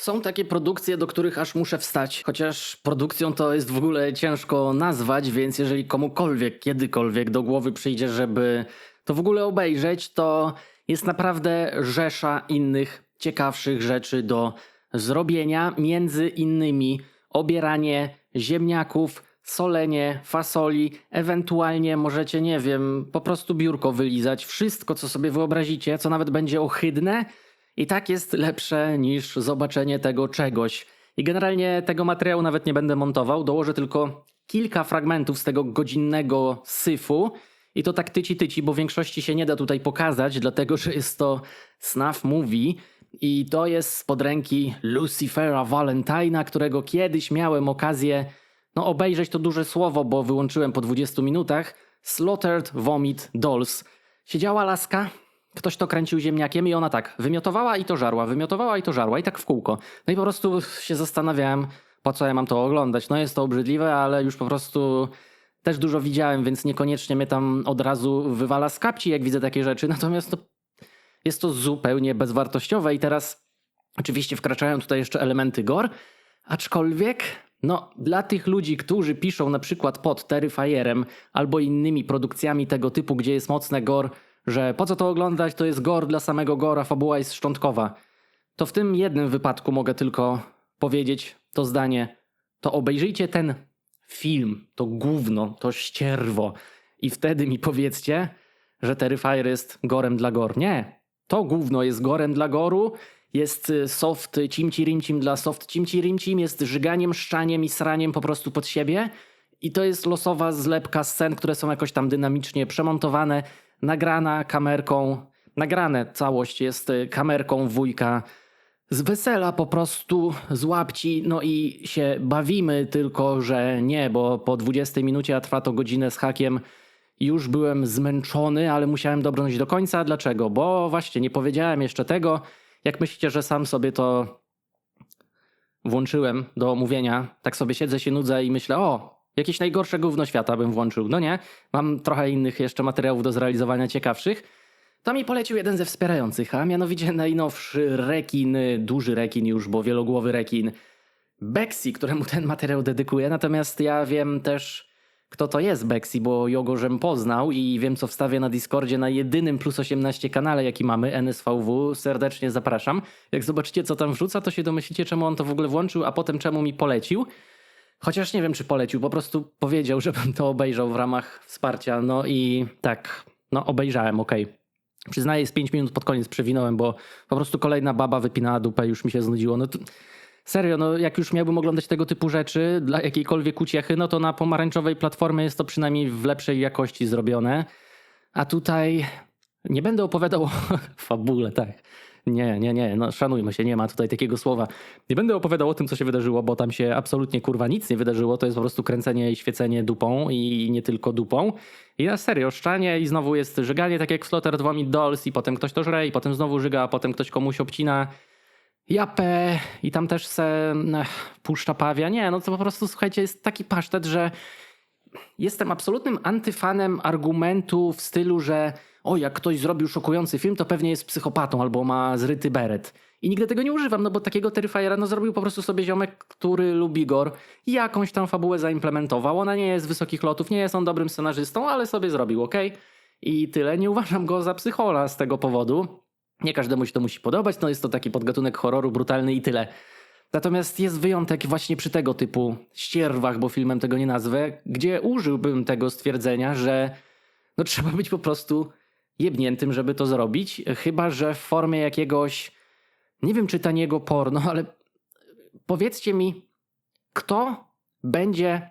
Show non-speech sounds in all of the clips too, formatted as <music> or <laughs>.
Są takie produkcje, do których aż muszę wstać, chociaż produkcją to jest w ogóle ciężko nazwać, więc jeżeli komukolwiek, kiedykolwiek do głowy przyjdzie, żeby to w ogóle obejrzeć, to jest naprawdę rzesza innych ciekawszych rzeczy do zrobienia, między innymi obieranie ziemniaków, solenie, fasoli, ewentualnie możecie, nie wiem, po prostu biurko wylizać, wszystko co sobie wyobrazicie, co nawet będzie ohydne, i tak jest lepsze niż zobaczenie tego czegoś. I generalnie tego materiału nawet nie będę montował, dołożę tylko kilka fragmentów z tego godzinnego syfu. I to tak tyci tyci, bo większości się nie da tutaj pokazać, dlatego że jest to snuff movie. I to jest spod ręki Lucifera Valentina, którego kiedyś miałem okazję no, obejrzeć to duże słowo, bo wyłączyłem po 20 minutach. Slaughtered Vomit Dolls. Siedziała laska, Ktoś to kręcił ziemniakiem i ona tak wymiotowała i to żarła, wymiotowała i to żarła i tak w kółko. No i po prostu się zastanawiałem, po co ja mam to oglądać. No jest to obrzydliwe, ale już po prostu też dużo widziałem, więc niekoniecznie mnie tam od razu wywala z kapci, jak widzę takie rzeczy. Natomiast to jest to zupełnie bezwartościowe i teraz oczywiście wkraczają tutaj jeszcze elementy gore, aczkolwiek no, dla tych ludzi, którzy piszą na przykład pod Terrifierem albo innymi produkcjami tego typu, gdzie jest mocne gore, że po co to oglądać, to jest gore dla samego gora, fabuła jest szczątkowa. To w tym jednym wypadku mogę tylko powiedzieć to zdanie. To obejrzyjcie ten film, to gówno, to ścierwo i wtedy mi powiedzcie, że Terrifier jest gorem dla gor. Nie, to gówno jest gorem dla goru, jest y, soft cimci rimcim dla soft cimci rimcim, jest żyganiem, szczaniem i sraniem po prostu pod siebie i to jest losowa zlepka scen, które są jakoś tam dynamicznie przemontowane, nagrana kamerką, nagrane całość jest y, kamerką wujka z wesela po prostu z łapci, no i się bawimy, tylko że nie, bo po 20 minucie, a trwa to godzinę z hakiem, już byłem zmęczony, ale musiałem dobrnąć do końca. Dlaczego? Bo właśnie nie powiedziałem jeszcze tego. Jak myślicie, że sam sobie to włączyłem do omówienia, tak sobie siedzę, się nudzę i myślę, o, jakieś najgorsze gówno świata bym włączył. No nie, mam trochę innych jeszcze materiałów do zrealizowania ciekawszych. To mi polecił jeden ze wspierających, a mianowicie najnowszy rekin, duży rekin już, bo wielogłowy rekin, Bexi, któremu ten materiał dedykuję. Natomiast ja wiem też, kto to jest Bexi, bo Jogorzem poznał i wiem, co wstawię na Discordzie na jedynym plus 18 kanale, jaki mamy, NSVW. Serdecznie zapraszam. Jak zobaczycie, co tam wrzuca, to się domyślicie, czemu on to w ogóle włączył, a potem czemu mi polecił. Chociaż nie wiem, czy polecił, po prostu powiedział, <laughs> żebym to obejrzał w ramach wsparcia. No i tak, no obejrzałem, okej. Przyznaję, z 5 minut pod koniec przewinąłem, bo po prostu kolejna baba wypinała dupę, już mi się znudziło. No to, serio, no jak już miałbym oglądać tego typu rzeczy dla jakiejkolwiek uciechy, no to na pomarańczowej platformie jest to przynajmniej w lepszej jakości zrobione. A tutaj nie będę opowiadał <laughs> o fabule, tak. Nie, nie, nie, no szanujmy się, nie ma tutaj takiego słowa. Nie będę opowiadał o tym, co się wydarzyło, bo tam się absolutnie kurwa nic nie wydarzyło. To jest po prostu kręcenie i świecenie dupą i nie tylko dupą. I na serio, szczanie i znowu jest żyganie, tak jak 2 Meat Dolls i potem ktoś to żre i potem znowu żyga, a potem ktoś komuś obcina japę i tam też se ech, puszcza pawia. Nie, no to po prostu słuchajcie, jest taki pasztet, że jestem absolutnym antyfanem argumentu w stylu, że o, jak ktoś zrobił szokujący film, to pewnie jest psychopatą albo ma zryty beret. I nigdy tego nie używam, no bo takiego Terrifiera no, zrobił po prostu sobie ziomek, który lubi gore i jakąś tam fabułę zaimplementował. Ona nie jest wysokich lotów, nie jest on dobrym scenarzystą, ale sobie zrobił, ok? I tyle. Nie uważam go za psychola z tego powodu. Nie każdemu się to musi podobać, no jest to taki podgatunek horroru brutalny i tyle. Natomiast jest wyjątek właśnie przy tego typu ścierwach, bo filmem tego nie nazwę, gdzie użyłbym tego stwierdzenia, że no trzeba być po prostu jebniętym, żeby to zrobić, chyba że w formie jakiegoś, nie wiem czy taniego porno, ale powiedzcie mi, kto będzie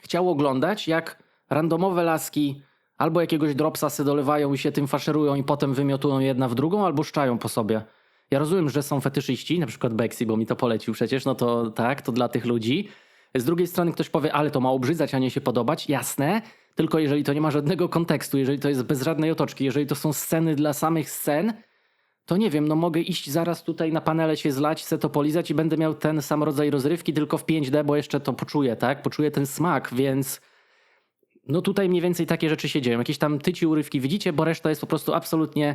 chciał oglądać, jak randomowe laski albo jakiegoś dropsa se dolewają i się tym faszerują i potem wymiotują jedna w drugą, albo szczają po sobie. Ja rozumiem, że są fetyszyści, na przykład Bexy, bo mi to polecił przecież, no to tak, to dla tych ludzi. Z drugiej strony ktoś powie, ale to ma obrzydzać, a nie się podobać. Jasne, tylko jeżeli to nie ma żadnego kontekstu, jeżeli to jest bez żadnej otoczki, jeżeli to są sceny dla samych scen, to nie wiem, no mogę iść zaraz tutaj na panele się zlać, se to polizać i będę miał ten sam rodzaj rozrywki, tylko w 5D, bo jeszcze to poczuję, tak? Poczuję ten smak, więc no tutaj mniej więcej takie rzeczy się dzieją. Jakieś tam tyci urywki widzicie, bo reszta jest po prostu absolutnie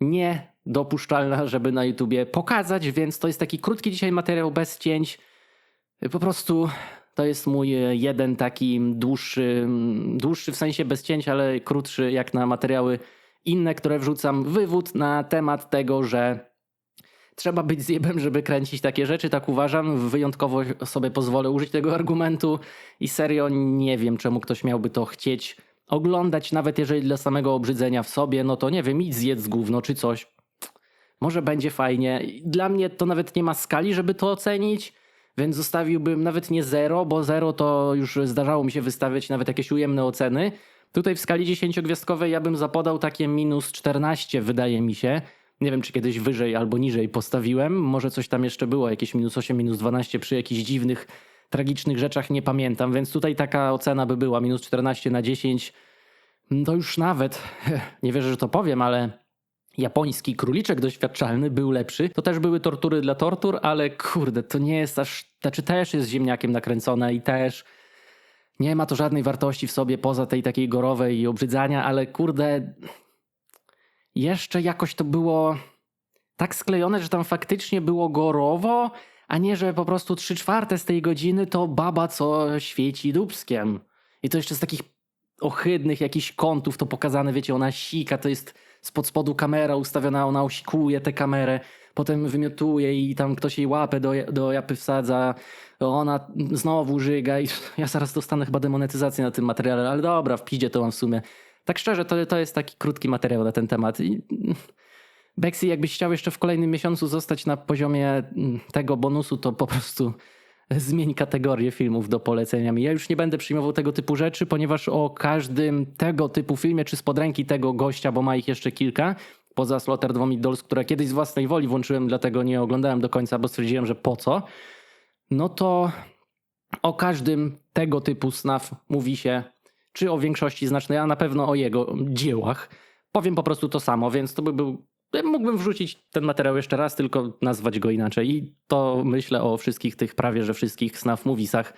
nie dopuszczalna, żeby na YouTubie pokazać, więc to jest taki krótki dzisiaj materiał bez cięć. Po prostu to jest mój jeden taki dłuższy, dłuższy w sensie bez cięć, ale krótszy jak na materiały inne, które wrzucam, wywód na temat tego, że trzeba być zjebem, żeby kręcić takie rzeczy, tak uważam. Wyjątkowo sobie pozwolę użyć tego argumentu i serio nie wiem, czemu ktoś miałby to chcieć oglądać, nawet jeżeli dla samego obrzydzenia w sobie, no to nie wiem, idź zjedz gówno czy coś. Może będzie fajnie. Dla mnie to nawet nie ma skali, żeby to ocenić, więc zostawiłbym nawet nie zero, bo zero to już zdarzało mi się wystawiać nawet jakieś ujemne oceny. Tutaj w skali 10-gwiazdkowej ja bym zapodał takie minus 14, wydaje mi się. Nie wiem, czy kiedyś wyżej albo niżej postawiłem. Może coś tam jeszcze było, jakieś minus 8, minus 12 przy jakichś dziwnych, tragicznych rzeczach, nie pamiętam. Więc tutaj taka ocena by była minus 14 na 10. To już nawet, <laughs> nie wierzę, że to powiem, ale japoński króliczek doświadczalny był lepszy. To też były tortury dla tortur, ale kurde, to nie jest aż. Znaczy też jest ziemniakiem nakręcone i też nie ma to żadnej wartości w sobie poza tej takiej gorowej i obrzydzania, ale kurde, jeszcze jakoś to było tak sklejone, że tam faktycznie było gorowo, a nie, że po prostu trzy czwarte z tej godziny to baba, co świeci dubskiem. I to jeszcze z takich ohydnych jakichś kątów to pokazane, wiecie, ona sika, to jest spod spodu kamera ustawiona, ona osikuje tę kamerę, potem wymiotuje i tam ktoś jej łapę do, do japy wsadza, ona znowu żyga i <laughs> ja zaraz dostanę chyba demonetyzację na tym materiale, ale dobra, w piździe to mam w sumie. Tak szczerze, to, to jest taki krótki materiał na ten temat. I... <laughs> Bexy, jakbyś chciał jeszcze w kolejnym miesiącu zostać na poziomie tego bonusu, to po prostu zmień kategorię filmów do polecenia mi. Ja już nie będę przyjmował tego typu rzeczy, ponieważ o każdym tego typu filmie, czy spod ręki tego gościa, bo ma ich jeszcze kilka, poza Slaughter 2 Dolls, które kiedyś z własnej woli włączyłem, dlatego nie oglądałem do końca, bo stwierdziłem, że po co, no to o każdym tego typu snaf mówi się, czy o większości znacznej, a na pewno o jego dziełach. Powiem po prostu to samo, więc to by był Mógłbym wrzucić ten materiał jeszcze raz, tylko nazwać go inaczej. I to myślę o wszystkich tych prawie że wszystkich snaf moviesach,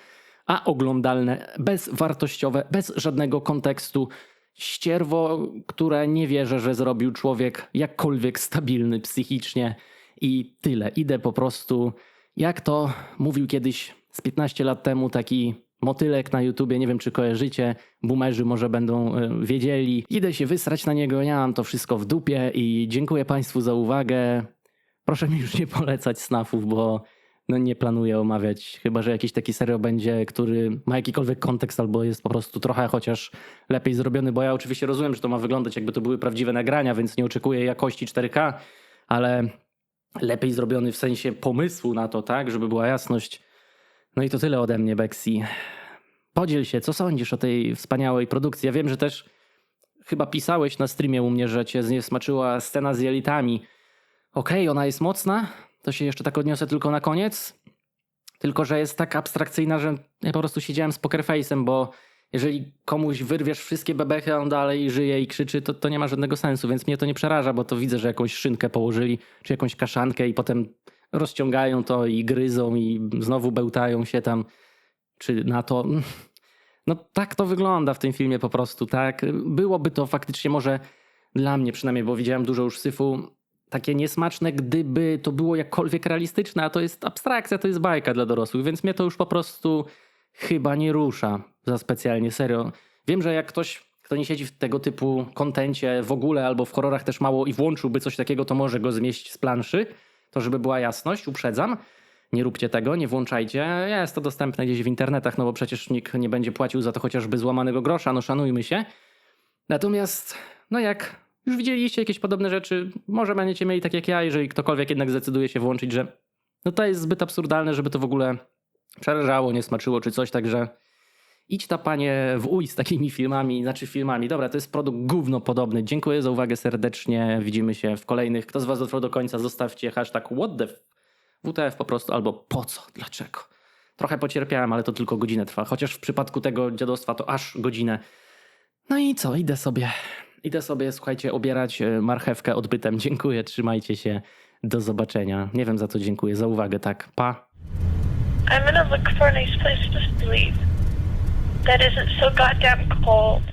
a oglądalne, bezwartościowe, bez żadnego kontekstu. Ścierwo, które nie wierzę, że zrobił człowiek jakkolwiek stabilny psychicznie. I tyle. Idę po prostu, jak to mówił kiedyś z 15 lat temu taki motylek na YouTubie, nie wiem czy kojarzycie, boomerzy może będą e, wiedzieli. Idę się wysrać na niego, ja mam to wszystko w dupie i dziękuję Państwu za uwagę. Proszę mi już nie polecać snafów, bo no nie planuję omawiać, chyba że jakiś taki serial będzie, który ma jakikolwiek kontekst albo jest po prostu trochę chociaż lepiej zrobiony, bo ja oczywiście rozumiem, że to ma wyglądać jakby to były prawdziwe nagrania, więc nie oczekuję jakości 4K, ale lepiej zrobiony w sensie pomysłu na to, tak, żeby była jasność. No i to tyle ode mnie, Bexi. Podziel się, co sądzisz o tej wspaniałej produkcji? Ja wiem, że też chyba pisałeś na streamie u mnie, że cię zniesmaczyła scena z jelitami. Okej, okay, ona jest mocna, to się jeszcze tak odniosę tylko na koniec. Tylko, że jest tak abstrakcyjna, że ja po prostu siedziałem z pokerface'em, bo jeżeli komuś wyrwiesz wszystkie bebechy, a on dalej żyje i krzyczy, to, to nie ma żadnego sensu, więc mnie to nie przeraża, bo to widzę, że jakąś szynkę położyli, czy jakąś kaszankę i potem rozciągają to i gryzą i znowu bełtają się tam, czy na to. <laughs> No tak to wygląda w tym filmie po prostu, tak? Byłoby to faktycznie może dla mnie przynajmniej, bo widziałem dużo już syfu, takie niesmaczne, gdyby to było jakkolwiek realistyczne, a to jest abstrakcja, to jest bajka dla dorosłych, więc mnie to już po prostu chyba nie rusza za specjalnie, serio. Wiem, że jak ktoś, kto nie siedzi w tego typu kontencie w ogóle albo w horrorach też mało i włączyłby coś takiego, to może go zmieść z planszy, to żeby była jasność, uprzedzam. Nie róbcie tego, nie włączajcie. Jest to dostępne gdzieś w internetach, no bo przecież nikt nie będzie płacił za to chociażby złamanego grosza, no szanujmy się. Natomiast, no jak już widzieliście jakieś podobne rzeczy, może będziecie mieli tak jak ja, jeżeli ktokolwiek jednak zdecyduje się włączyć, że no to jest zbyt absurdalne, żeby to w ogóle przerażało, nie smaczyło czy coś, także idź ta panie w uj z takimi filmami, znaczy filmami. Dobra, to jest produkt gówno podobny. Dziękuję za uwagę serdecznie. Widzimy się w kolejnych. Kto z was dotrwał do końca, zostawcie hashtag what the WTF po prostu albo po co, dlaczego. Trochę pocierpiałem, ale to tylko godzinę trwa. Chociaż w przypadku tego dziadostwa to aż godzinę. No i co, idę sobie. Idę sobie, słuchajcie, obierać e, marchewkę odbytem. Dziękuję, trzymajcie się. Do zobaczenia. Nie wiem za co dziękuję, za uwagę, tak. Pa. I'm look for a nice place to sleep that isn't so goddamn cold.